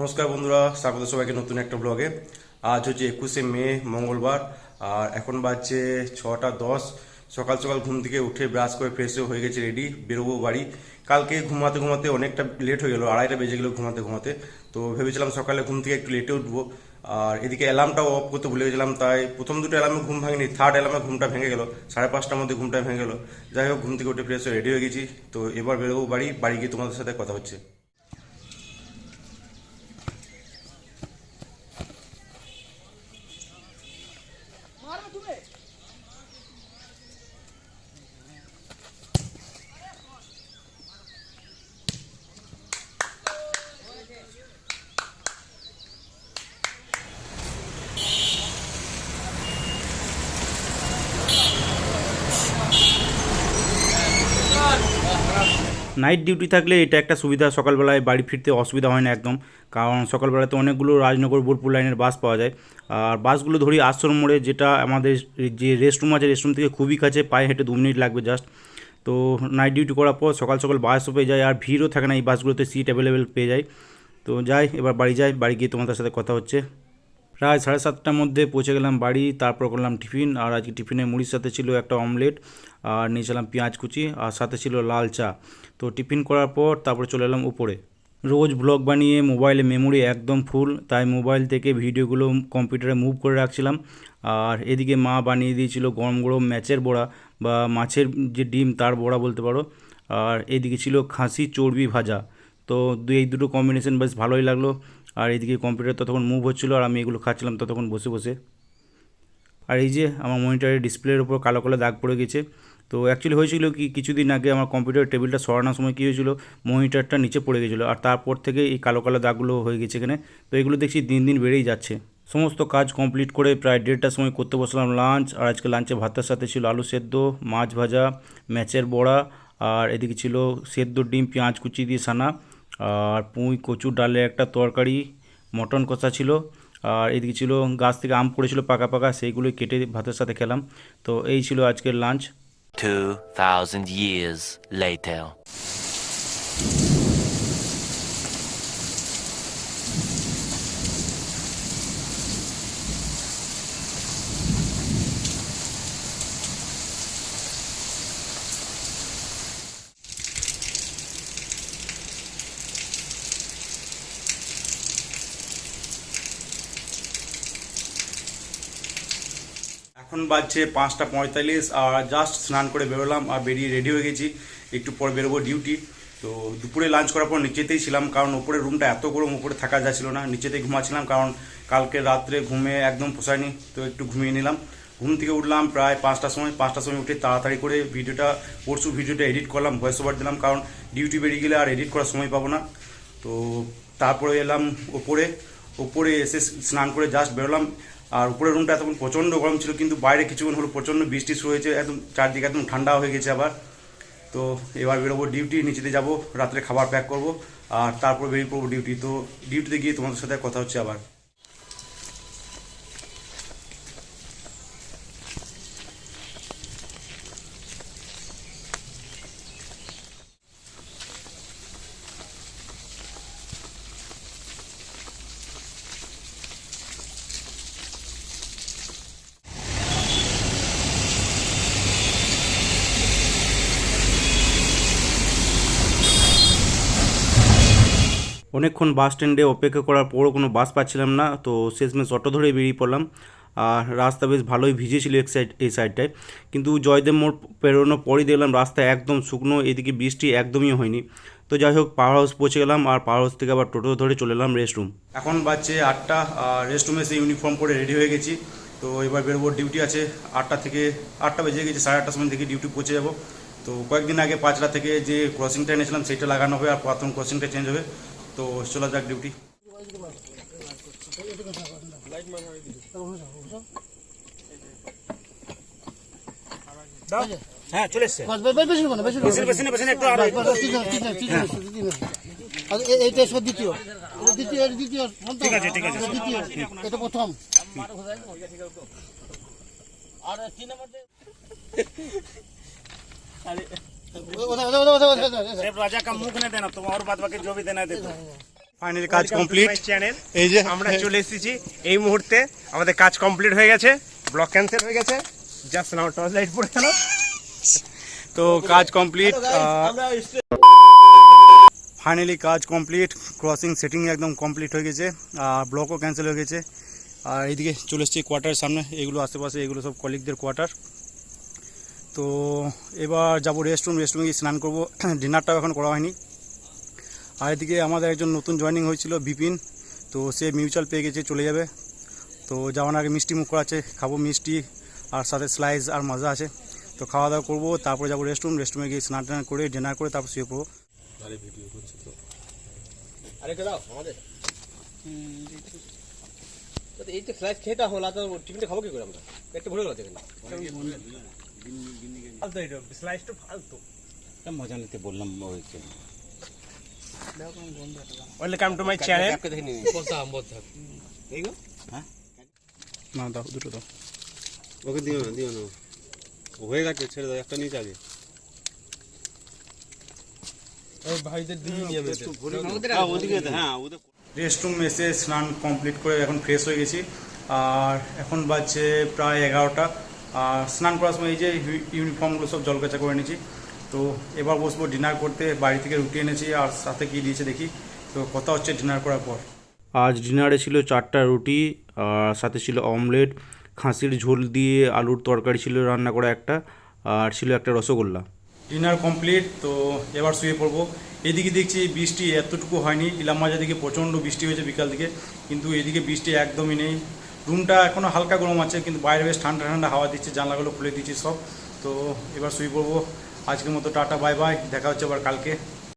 নমস্কার বন্ধুরা, স্বাগত সবাইকে নতুন একটা ব্লগে আজ হচ্ছে একুশে মে, মঙ্গলবার, আর এখন বাজছে ছটা দশ। সকাল সকাল ঘুম থেকে উঠে ব্রাশ করে ফ্রেশ হয়ে গেছে রেডি বেরোবো বাড়ি। কালকে ঘুমাতে ঘুমাতে অনেকটা লেট হয়ে গেলো, আড়াইটা বেজে গেলো ঘুমাতে ঘুমাতে। তো ভেবেছিলাম সকালে ঘুম থেকে একটু লেটে উঠবো। আর এদিকে অ্যালার্মটাও অফ করতে ভুলে গেছিলাম, তাই প্রথম দুটো অ্যালার্মে ঘুম ভাঙেনি থার্ড অ্যালার্মে ঘুমটা ভেঙে গেল। সাড়ে পাঁচটার মধ্যে ঘুমটা ভেঙে গেলো। যাই হোক, ঘুম থেকে উঠে ফ্রেশ হয়ে রেডি হয়ে গেছি। তো এবার বেরোবো বাড়ি বাড়ি গিয়ে তোমাদের সাথে কথা হচ্ছে। নাইট ডিউটি থাকলে এটা একটা সুবিধা, সকালবেলায় বাড়ি ফিরতে অসুবিধা হয় না একদম। কারণ সকালবেলাতে অনেকগুলো রাজনগর, বোলপুর লাইনের বাস পাওয়া যায়। আর বাসগুলো ধরি আশ্রম মোড়ে, যেটা আমাদের যে রেস্টরুম আছে রেস্টরুম থেকে খুবই কাছে, পায়ে হেঁটে দু মিনিট লাগবে জাস্ট তো নাইট ডিউটি করার পর সকাল সকাল বাসও পেয়ে যায় আর ভিড়ও থাকে না, এই বাসগুলোতে সিট অ্যাভেলেবেল পেয়ে যায় তো যাই, এবার বাড়ি যাই, বাড়ি গিয়ে তোমাদের সাথে কথা হচ্ছে। প্রায় সাড়ে সাতটার মধ্যে পৌঁছে গেলাম বাড়ি, তারপর করলাম টিফিন, আর আজকে টিফিনে মুড়ির সাথে ছিল একটা অমলেট, আর নিয়েছিলাম পেঁয়াজ কুচি, আর সাথে ছিল লাল চা। তো টিফিন করার পর তারপর চলে এলাম উপরে। রোজ ব্লগ বানিয়ে মোবাইলে মেমোরি একদম ফুল, তাই মোবাইল থেকে ভিডিওগুলো কম্পিউটারে মুভ করে রাখছিলাম। আর এদিকে মা বানিয়ে দিয়েছিল গরম গরম ম্যাচের বড়া, বা মাছের যে ডিম তার বড়া বলতে পারো। আর এদিকে ছিল খাসি চর্বি ভাজা। তো এই দুটো কম্বিনেশন বেশ ভালোই লাগল। আর এইদিকে কম্পিউটার ততক্ষণ মুভ হচ্ছিল আর আমি এগুলো খাচ্ছিলাম ততক্ষণ বসে বসে। আর এই যে আমার মনিটরের ডিসপ্লের উপর কালো কালো দাগ পড়ে গেছে। তো অ্যাকচুয়ালি হয়েছিল কি, কিছুদিন আগে আমার কম্পিউটার টেবিলটা সরানোর সময় কী হয়েছিল মনিটরটা নিচে পড়ে গেছিল আর তারপর থেকে এই কালো কালো দাগগুলো হয়ে গেছে এখানে। তো এগুলো দেখছি দিন দিন বেড়েই যাচ্ছে। সমস্ত কাজ কমপ্লিট করে প্রায় দেড়টার সময় করতে বসলাম লাঞ্চ আর আজকে লাঞ্চে ভাতের সাথে ছিল আলু সেদ্ধ, মাছ ভাজা ম্যাচের বড়া আর এদিকে ছিল সেদ্ধ ডিম, পেঁয়াজ কুচি দিয়ে সানা আর পুঁই কচুর ডালের একটা তরকারি মটন কষা ছিল আর এদিকে ছিল গাছ থেকে আম পড়েছিল পাকা পাকা সেইগুলোই কেটে ভাতের সাথে খেলাম তো এই ছিল আজকের লাঞ্চ 2,000 years later. এখন বাজছে পাঁচটা পঁয়তাল্লিশ, আর জাস্ট স্নান করে বেরোলাম, আর বেরিয়ে রেডি হয়ে গেছি। একটু পর বেরোবো ডিউটি তো দুপুরে লাঞ্চ করার পর নিচেতেই ছিলাম, কারণ ওপরে রুমটা এত গরম, উপরে থাকা যাচ্ছিল না। নিচেতেই ঘুমাচ্ছিলাম কারণ কালকে রাত্রে ঘুমে একদম পোষায়নি, তো একটু ঘুমিয়ে নিলাম। ঘুম থেকে উঠলাম প্রায় পাঁচটার সময় পাঁচটার সময় উঠে তাড়াতাড়ি করে ভিডিওটা, পরশু ভিডিওটা এডিট করলাম ভয়েস ওভার দিলাম, কারণ ডিউটি বেরিয়ে গেলে আর এডিট করার সময় পাবো না। তো তারপরে এলাম ওপরে। ওপরে এসে স্নান করে জাস্ট বেরোলাম। আর উপরের রুমটা এতক্ষণ প্রচণ্ড গরম ছিল, কিন্তু বাইরে কিছুক্ষণ হলো প্রচণ্ড বৃষ্টি শুরু হয়েছে, একদম চারদিকে একদম ঠান্ডা হয়ে গেছে আবার। তো এবার বেরোবো ডিউটি নিচেতে যাব, রাত্রে খাবার প্যাক করব, আর তারপর বেরিয়ে পড়ব ডিউটি তো ডিউটিতে গিয়ে তোমাদের সাথে কথা হচ্ছে আবার। অনেকক্ষণ বাস স্ট্যান্ডে অপেক্ষা করার পরও কোনো বাস পাচ্ছিলাম না, তো শেষমেশ অটো ধরে বেরিয়ে পড়লাম। আর রাস্তা বেশ ভালোই ভিজেছিল এক সাইড, এই সাইডটায়। কিন্তু জয়দেব মোড় পেরোনোর পরই দেখলাম রাস্তা একদম শুকনো, এদিকে বৃষ্টি একদমই হয়নি। তো যাই হোক, পাওয়ার হাউস পৌঁছে গেলাম আর পাওয়ার হাউস থেকে আবার টোটো ধরে চলে এলাম রেস্টরুম। এখন বাজছে আটটা রেস্টরুমে এসে ইউনিফর্ম পরে রেডি হয়ে গেছি। তো এবার বেরোবো, ডিউটি আছে আটটা থেকে, আটটা বেজে গেছে, সাড়ে আটটার সময় থেকে ডিউটি পৌঁছে যাব। তো কয়েকদিন আগে পাঁচটা থেকে যে ক্রসিংটা এনেছিলাম, সেইটা লাগানো হবে আর প্রথম ক্রসিংটা চেঞ্জ হবে। তো চলা যাক ডিউটি হ্যাঁ চলে এসছে। এইটা দ্বিতীয়। দ্বিতীয় দ্বিতীয় ঠিক আছে এটা প্রথম। আর আরে सिर्फ राजा का मुख नहीं देना तुम और बात बाकी जो भी देना है दे दो ফাইনালি কাজ কমপ্লিট চ্যানেল এই যে আমরা চলে এসেছি এই মুহূর্তে আমাদের কাজ কমপ্লিট হয়ে গেছে ব্লক ক্যান্সেল হয়ে গেছে জাস্ট নাও টর্চ লাইট পড়ে গেল তো কাজ কমপ্লিট ফাইনালি কাজ কমপ্লিট ক্রসিং সেটিং একদম কমপ্লিট হয়ে গেছে আর ব্লকও ক্যান্সেল হয়ে গেছে আর এইদিকে চলে এসেছি কোয়ার্টারের সামনে এগুলো আশেপাশে এগুলো সব কলিগদের কোয়ার্টার তো এবার যাব রেস্টরুম রেস্টরুমে গিয়ে স্নান করব। ডিনারটাও এখন করা হয়নি। আর এদিকে আমাদের একজন নতুন জয়েনিং হয়েছিল বিপিন। তো সে মিউচুয়াল পেয়ে গেছে চলে যাবে। তো যাওয়ার আগে মিষ্টি মুখ করা আছে খাব মিষ্টি আর সাথে স্লাইস আর মজা আছে। তো খাওয়া দাওয়া করব তারপরে যাব রেস্টরুম রেস্টরুমে গিয়ে স্নান টান করে ডিনার করে তারপর শুয়ে পড়ব। দাও এই তো স্লাইস খেতে হলো তো টিফিনটা খাব কি করে আমরা? পেটটা ভরে গেল দেখেন ফালতু এটা স্লাইসটা ফালতু মজা নিতে বললাম ওই ওয়েলকাম টু মাই চ্যানেল না দাও দুটো দাও। ওকে দিও না দিও না। হয়ে গেছে ছেড়ে দাও একটা নিচে আগে ভাইদের নিয়ে হ্যাঁ, ওদিকে দে, হ্যাঁ রেস্টরুম এসে স্নান কমপ্লিট করে এখন ফ্রেশ হয়ে গেছি। আর এখন বাজছে প্রায় এগারোটা। স্নান করার সময় এই যে ইউ- ইউনিফর্মগুলো সব জলকাচা করে নিয়েছি তো এবার বসবো ডিনার করতে বাড়ি থেকে রুটি এনেছি আর সাথে কি দিয়েছে দেখি। তো কথা হচ্ছে ডিনার করার পর। আজ ডিনারে ছিল চারটা রুটি আর সাথে ছিল অমলেট খাসির ঝোল দিয়ে আলুর তরকারি ছিল রান্না করা একটা আর ছিল একটা রসগোল্লা। ডিনার কমপ্লিট তো এবার শুয়ে পড়ব। এদিকে দেখছি বৃষ্টি এতটুকু হয়নি ইলামবাজার দিকে প্রচণ্ড বৃষ্টি হয়েছে বিকাল দিকে কিন্তু এদিকে বৃষ্টি একদমই নেই। রুমটা এখনও হালকা গরম আছে, কিন্তু বাইরে বেশ ঠান্ডা ঠান্ডা হাওয়া দিচ্ছে, জানলাগুলো খুলে দিচ্ছি সব। তো এবার শুয়ে পড়ব। আজকের মতো টাটা, বাই বাই, দেখা হচ্ছে আবার কালকে।